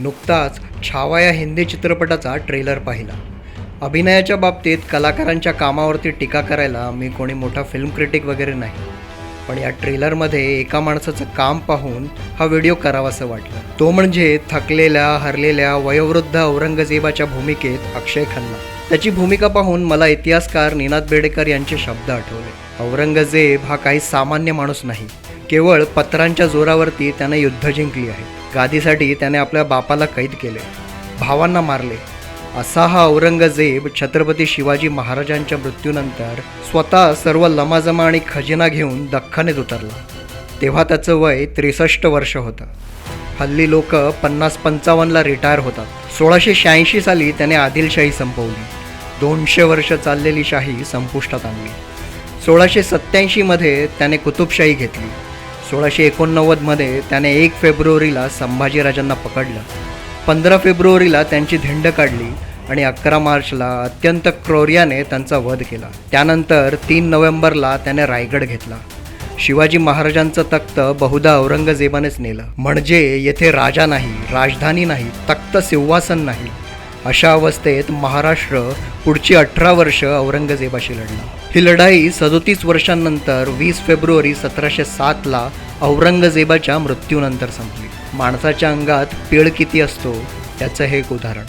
नुकताच छावा या हिंदी चित्रपटाचा ट्रेलर पाहिला. अभिनयाच्या बाबतीत कलाकारांच्या कामावरती टीका करायला मी कोणी मोठा फिल्म क्रिटिक वगैरे नाही. पण या ट्रेलरमध्ये एका माणसाचं काम पाहून हा व्हिडिओ करावासं वाटलं. तो म्हणजे थकलेल्या हरलेल्या वयोवृद्ध औरंगजेबाच्या भूमिकेत अक्षय खन्ना. त्याची भूमिका पाहून मला इतिहासकार निनाद बेडेकर यांचे शब्द आठवले. औरंगजेब हा काही सामान्य माणूस नाही. केवळ पत्रांच्या जोरावरती त्याने युद्ध जिंकली आहे. गादीसाठी त्याने आपल्या बापाला कैद केले. भावांना मारले. असा हा औरंगजेब छत्रपती शिवाजी महाराजांच्या मृत्यूनंतर स्वतः सर्व लमाजमा आणि खजिना घेऊन दख्खनेत उतरला. तेव्हा त्याचं वय त्रेसष्ट वर्ष होतं. हल्ली लोक पन्नास पंचावन्नला रिटायर होतात. सोळाशे शहाऐंशी साली त्याने आदिलशाही संपवली. दोनशे वर्ष चाललेली शाही संपुष्टात आणली. सोळाशे सत्त्याऐंशीमध्ये त्याने कुतुबशाही घेतली. सोळाशे एकोणनव्वदमध्ये त्याने एक फेब्रुवारीला संभाजीराजांना पकडलं. पंधरा फेब्रुवारीला त्यांची धिंड काढली आणि अकरा मार्चला अत्यंत क्रौर्याने त्यांचा वध केला. त्यानंतर तीन नोव्हेंबरला त्याने रायगड घेतला. शिवाजी महाराजांचं तख्त बहुधा औरंगजेबानेच नेलं. म्हणजे येथे राजा नाही राजधानी नाही तख्त सिंहासन नाही. अशा अवस्थेत महाराष्ट्र पुढची अठरा वर्ष औरंगजेबाशी लढला. ही लढाई सदोतीस वर्षांनंतर वीस फेब्रुवारी सतराशे सातला औरंगजेबाच्या मृत्यूनंतर संपली. माणसाच्या अंगात पीळ किती असतो याचं हे एक उदाहरण.